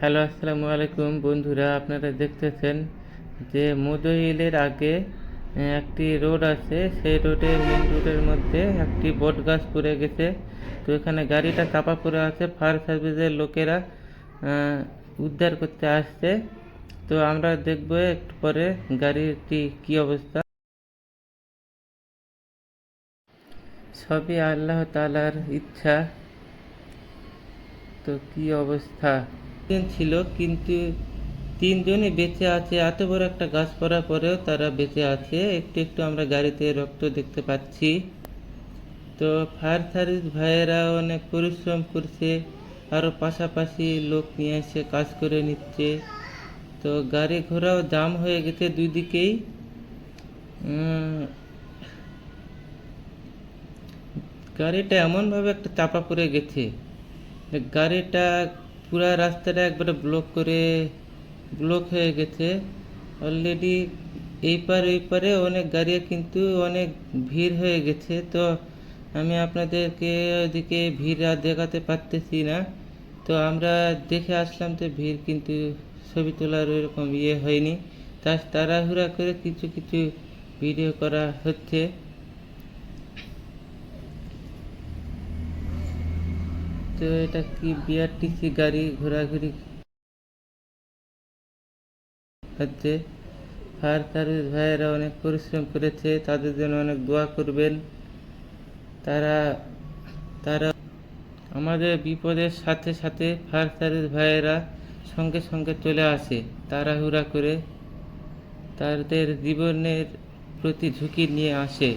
Hello, আসসালামু আলাইকুম। বন্ধুরা, আপনারা দেখতেছেন যে মোদইলের আগে একটি রোড আছে। সেই রোডে মেন রোডের মধ্যে একটি বট গাছ পড়ে গেছে। তো এখানে গাড়িটা চাপা পড়ে আছে। ফায়ার সার্ভিসের লোকেরা উদ্ধার করতে আসছে। তো আমরা দেখব একটু পরে গাড়িটি কি অবস্থা। সবই আল্লাহ তালার ইচ্ছা। তো কি অবস্থা? ছিল, কিন্তু তিনজনই বেঁচে আছে। এত বড় একটা গাছ পড়ার পরেও তারা বেঁচে আছে। একটু একটু আমরা গাড়িতে রক্ত দেখতে পাচ্ছি। তো ফায়ার সার্ভিস ভাইয়েরা অনেক পরিশ্রম করছে আরও পাশাপাশি লোক নিয়ে এসে কাজ করে নিচ্ছে। তো গাড়ি ঘোড়াও জাম হয়ে গেছে দুই দিকেই গাড়িটা এমনভাবে একটা চাপা পড়ে গেছে গাড়িটা পুরা রাস্তাটা একবারে ব্লক করে ব্লক হয়ে গেছে। অলরেডি এই পার ওই পারে অনেক গাড়ি কিন্তু অনেক ভিড় হয়ে গেছে। তো আমি আপনাদেরকে ওইদিকে ভিড় আর দেখাতে পারতেছি না। তো আমরা দেখে আসলাম তো ভিড় কিন্তু ছবি তোলার ওইরকম ইয়ে হয়নি। তা তাড়াহুড়া করে কিছু কিছু ভিডিও করা হচ্ছে। তো এটা কি বিআরটিসি গাড়ি ঘোরাঘুরি? হচ্ছে ফায়ার সার্ভিস ভাইয়েরা অনেক পরিশ্রম করেছে, তাদের জন্য অনেক দোয়া করবেন। তারা তারা আমাদের বিপদের সাথে সাথে ফায়ার সার্ভিস ভাইয়েরা সঙ্গে সঙ্গে চলে আসে, তাড়াহুড়া করে। তাদের জীবনের প্রতি ঝুঁকি নিয়ে আসে।